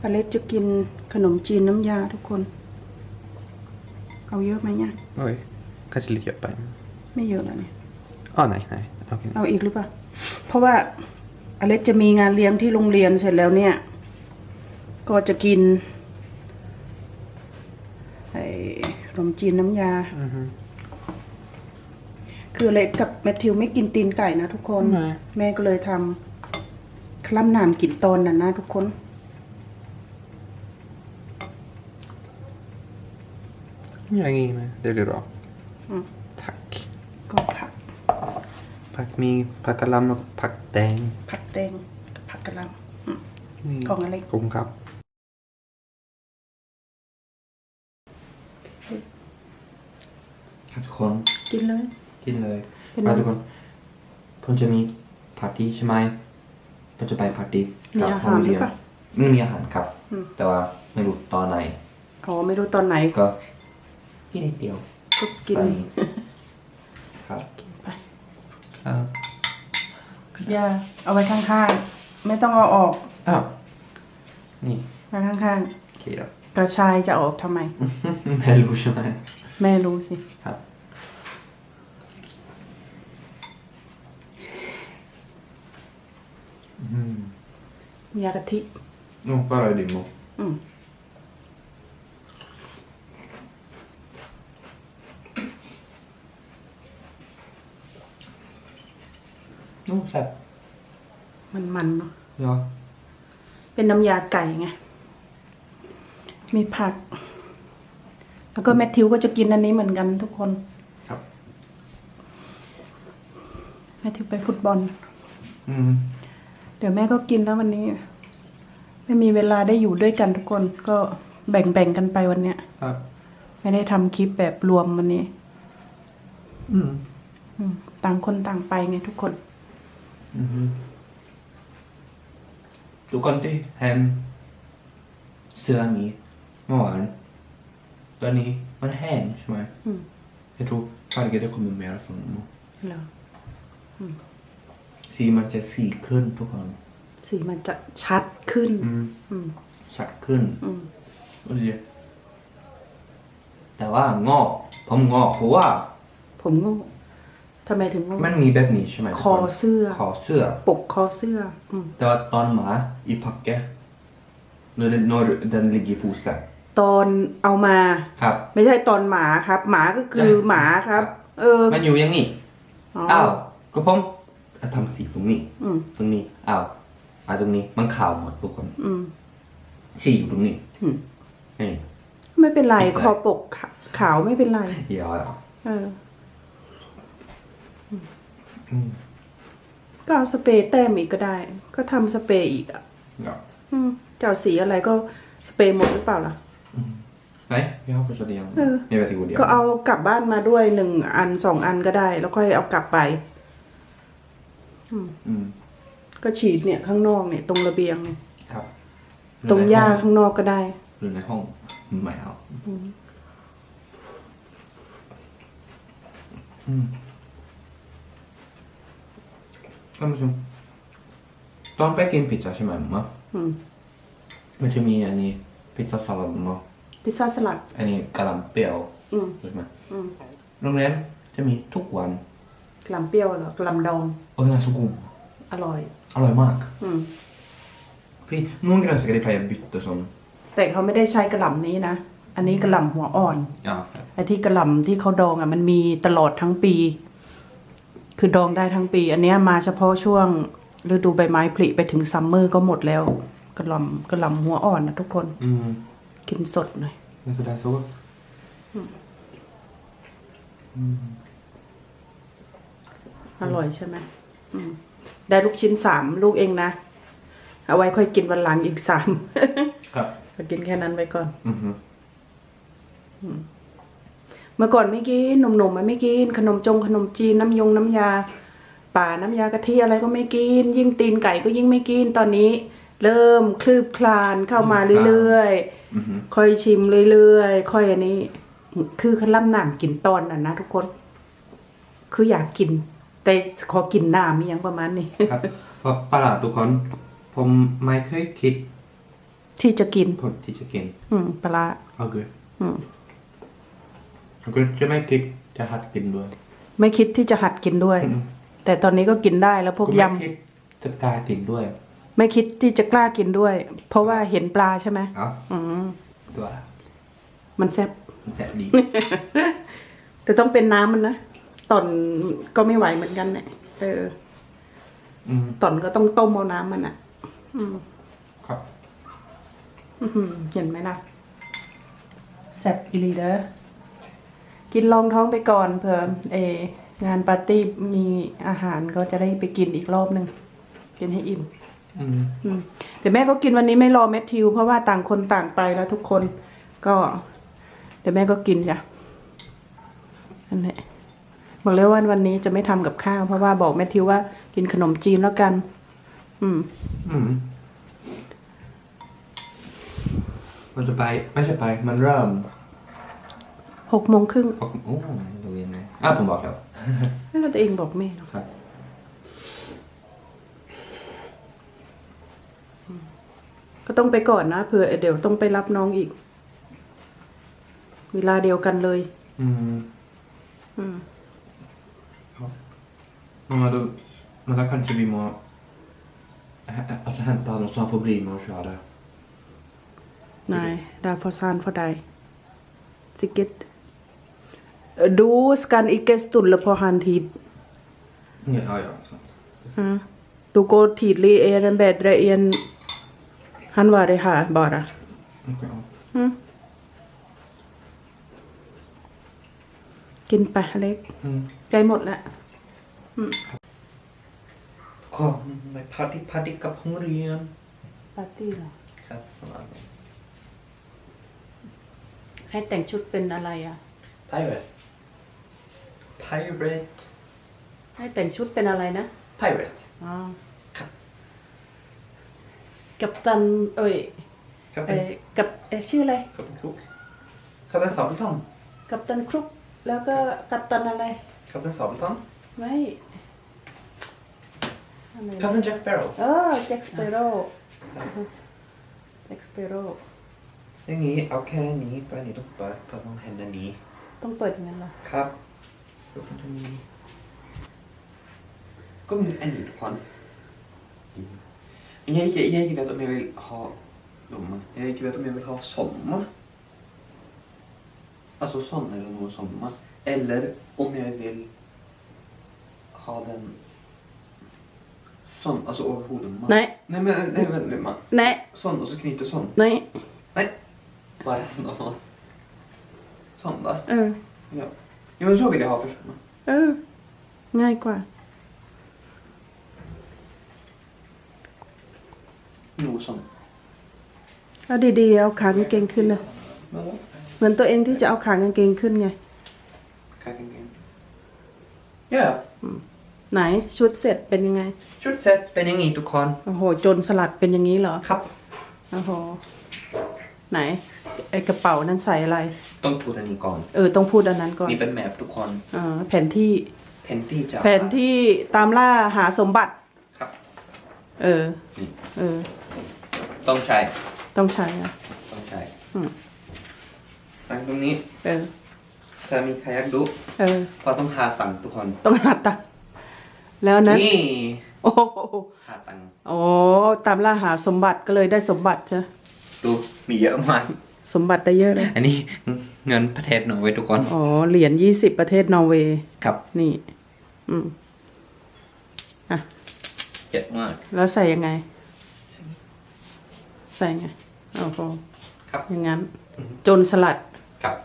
ปาเล็กจะกินขนมจีนน้ำยาทุกคน เอาเยอะไหมเนี่ย Oj, kanske lite djupare. ไม่เยอะนะเนี่ย Ah, nej, nej. Okej. เอาอีกหรือเปล่า เพราะว่าอเล็กจะมีงานเลี้ยงที่โรงเรียนเสร็จแล้วเนี่ย ก็จะกินไอ้ขนมจีนน้ำยา Mhm. คืออเล็กกับแมทธิวไม่กินตีนไก่นะทุกคน Nej. แม่ก็เลยทำคลั่มหนามกินตอนน่ะนะทุกคน Jag har ingen med. Det blir bra. Mm. Tack. ก็ผัก Pack mi, packa lamm och pack däng. ผักแตงกับผักกะหล่ำอืม Mm. Còn ở đây. Cùng cặp. ครับทุกคนกินเลย กินเลยเป็นครับไงทุกคนผมจะมีปาร์ตี้ใช่ไหมผมจะไปปาร์ตี้มีกัอาโรหารงหรืเรีอยนเปล่าไม่มีอาหารครับอืมแต่ว่าไม่รู้ตอนไหนอ๋อไม่รู้ตอนไหนก็ กินนิดเดียวก็กินไปครับกินไปอ้าวอย่าเอาไว้ข้างๆ ไม่ต้องเอาออกอ้าวนี่ไว้ข้างโอเคแล้วๆ กระชายจะออกทำไม แม่รู้ใช่ไหมแม่รู้สิ ครับ อืมมียากะทิโอ้ก็อร่อยดีมั้งอืม โอ้แซ่บมันๆเนาะเหรอเป็นน้ำยาไก่ไง มีผัก แล้วก็แมทธิวก็จะกินอันนี้เหมือนกันทุกคนครับ แมทธิวไปฟุตบอล อืมเดี๋ยวแม่ก็กินแล้ววันนี้ ไม่มีเวลาได้อยู่ด้วยกันทุกคนก็แบ่งๆกันไปวันเนี้ยครับ ไม่ได้ทำคลิปแบบรวมวันนี้ อืม อืมต่างคนต่างไปไงทุกคน อืมทุกคนที่เห็นเสื้อนี้เมื่อวานตอนนี้มันแห้งใช่ไหมอืม Jag tror farger det kommer mer från nu. เหรอสีมันจะสีขึ้นทุกคน สีมันจะชัดขึ้น อืม อืม ชัดขึ้น อืมดูดิแต่ว่างอกผมงอกเพราะว่า ผมโง่ ทำไมถึงโง่มันมีแบบนี้ใช่ไหมคอเสื้อ คอเสื้อ ปกคอเสื้ออืมแต่ว่าตอนหมาอีพักแก när det- när den ligger i påsen ตอนเอามา ครับ ไม่ใช่ตอนหมาครับ หมาก็คือใช่ หมาครับครับเออมันอยู่อย่างนี้อ๋ออ้าวก็ผมอะทำสีตรงนี้ อืมตรงนี้อ้าวอะตรงนี้มันขาวหมดทุกคนอืม สีอยู่ตรงนี้อืม นี่ ไม่เป็นไร ไม่เป็นไร คอปกขาขาวไม่เป็นไร Ja, ja. เอออืม ก็เอาสเปรย์แต้มอีกก็ได้ ก็ทำสเปรย์อีกอะ ja. อืมจะเอาสีอะไรก็สเปรย์หมดหรือเปล่าล่ะ Nej, jag har förstått igen. Ja. Jag vet inte vad det ก็เอากลับบ้านมาด้วยหนึ่งอันสองอันก็ได้ แล้วค่อยเอากลับไป Mm. ก็ฉีดเนี่ยข้างนอกเนี่ย ตรงระเบียงเนี่ยครับ ตรงหญ้าข้างนอกก็ได้ หรือในห้องไม่เอาอืม ท่านผู้ชมตอนไปกินพิซซ่าใช่ไหมมะอืมมันจะมีอันนี้พิซซ่าสลัดเนาะพิซซ่าสลัดอันนี้กะหล่ำเปรี้ยวอืมใช่ไหมอืมโรงแรมจะมีทุกวันกะหล่ำเปรี้ยวเหรอกะหล่ำดองโอ้ยน่าสุกุมอร่อย อร่อยมาก อืม För någon grönsaker de pleier å bytte sånn แต่เขาไม่ได้ใช้กระหล่ำนี้นะ อันนี้กระหล่ำหัวอ่อน Ja. ไอ้ที่กระหล่ำที่เขาดองอะมันมีตลอดทั้งปี คือดองได้ทั้งปี อันเนี้ยมาเฉพาะช่วงฤดูใบไม้ผลิไปถึงซัมเมอร์ก็หมดแล้วกระหล่ำกระหล่ำหัวอ่อนนะทุกคน Mm. กินสดหน่อย Men så det er så godt. อร่อยใช่ไหมอืมได้ลูกชิ้นสามลูกเองนะ เอาไว้ค่อยกินวันหลังอีกสาม Ja. ก็กินแค่นั้นไว้ก่อน Mhm. เมื่อก่อนไม่กินหนุ่มๆมันไม่กิน ขนมจงขนมจีนน้ำยงน้ำยา ป่าน้ำยากะทิอะไรก็ไม่กิน ยิ่งตีนไก่ก็ยิ่งไม่กินตอนนี้ เริ่มคลืบคลานเข้ามาเรื่อย Mhm. ๆค่อยชิมเรื่อยๆค่อยอันนี้ คือขล่ำหนามกินตอนน่ะนะทุกคน คืออยากกิน แต่ขอกินน้ำอหยังประมาณนี้ครับเพราะประหลาดทุกคน ผมไม่เคยคิด ที่จะกิน På tidsken. อืมปลาร้า Okej. อืม Okej, det är mycket till hatkin då. ไม่คิดที่จะหัดกินด้วย Mm. แต่ตอนนี้ก็กินได้แล้วพวก Kom ย mycket till tatin då. ำไม่คิดที่จะกล้ากินด้วย เพราะว่าเห็นปลาใช่ไหม Ja, อืม då มันแซ่บ är det dit. แต่ต้องเป็นน้ำมันนะตอนก็ไม่ไหวเหมือนกันเนี่ยเออ Mm. ตอนก็ต้องต้มเอาน้ำมันอะอืม Ja. อื้อหือเห็นไหมล่ะแซ่บอีหลีเด้อ กินลองท้องไปก่อนเผื่อเอองานปาร์ตี้มีอาหารก็จะได้ไปกินอีกรอบหนึ่งกินให้อิ่ม Mm. อืมแต่แม่ก็กินวันนี้ไม่รอแมทธิว เพราะว่าต่างคนต่างไปแล้วทุกคนก็เดี๋ยวแม่ก็กินจ้ะนั่นแหละบอกเลยว่าวันนี้จะไม่ทำกับข้าวเพราะว่าบอกแมทธิวว่ากินขนมจีนแล้วกัน อืม Mm. มันจะไป ไม่ใช่ไป มันเริ่ม หกโมงครึ่งโอ้โอ้ดูยังไงอะผมบอกแล้วนั่นเราตัวเองบอกแม่เนอะครับ ก็ต้องไปก่อนนะเผื่อเดี๋ยวต้องไปรับน้องอีก เวลาเดียวกันเลย อืมอืม Men då, men då kanske vi må ä- alltså hämta honom så han får bli med och köra. นายดาฟอซานฟอไดสิเกต ดูสกันอีกเกสตุลละพอฮันทีด Ja, ja, ja. sant. ฮะดูโกทีดลีเอเรนเบดเรเอียนฮันวาเรหาบอระ Okej, ja. ฮึกินไปอเล็ก Mm. ใกล้หมดแล้ว Kom med party party กับห้องเรียนปาร์ตี้เหรอครับให้แต่งชุดเป็นอะไรอะ Pirate Pirate ให้แต่งชุดเป็นอะไรนะ Pirate อ๋อครับกับตันเอ้ยครับเอ้ยกับเอ้ยชื่ออะไร Kapten Krok Kapten Sabeltann กับตันครุกแล้วก็กับตันอะไร Kapten Sabeltann ไม่อะไรนะ Kapten Jack Sparrow เออแจ็คสเปโร่แจ็คสเปโร่อย่างนี้เอาแค่นี้ไปอันนี้ต้องเปิดเพื่อต้องเห็นอันนี้ ต้องเปิดอย่างนั้นเหรอ ครับดูตรงนี้ก็มีอันนี้ทุกคนMen jag, jag, jag vet om jag vill ha blommor. Jag vet om jag vill ha sommar. Alltså sån eller någon sommar. Eller om jag vill ha den sån, alltså över hoden. Nej. Nej men, nej men, nej, man. ไหน Sån och så knyter sån. ไหน Nej. Bara sån och sån där. เออ Ja. ja men så vill jag ha först. เออง่ายกว่า Nog sån. เอาดีๆ เอาขากางเกงขึ้นนะ Vadå? เหมือนตัวเองที่จะเอาขากางเกงขึ้นไง Kakengen. Ja. ไหนชุดเสร็จเป็นยังไง ชุดเซ็ตเป็นอย่างนี้ทุกคน โอ้โหโจรสลัดเป็นอย่างนี้เหรอ ครับ โอ้โห ไหนไอกระเป๋านั้นใส่อะไร ต้องพูดอันนี้ก่อน เออ ต้องพูดอันนั้นก่อน นี่เป็นแมปทุกคนเออแผนที่ แผนที่จะแผนที่ตามล่าหาสมบัติ ครับ เออ นี่ เออ ต้องใช้ ต้องใช้อะต้องใช้อืมตั้งตรงนี้ เออ ถ้ามีใครอยากดูเออ พอต้องหาตังค์ทุกคน ต้องหาตังค์แล้วนั้น นี่โอ้โหหาตังค์โอ้ตามล่าหาสมบัติก็เลยได้สมบัติใช่ไหมดู มีเยอะมากสมบัติได้เยอะเลย อันนี้เงินประเทศหนูไว้ทุกคน อ๋อ เหรียญยี่สิบประเทศนอร์เวย์ ครับ นี่ อืมอะเยอะมาก แล้วใส่ยังไง ใส่ไงโอ้โหครับ อย่างนั้นโจรสลัด ครับ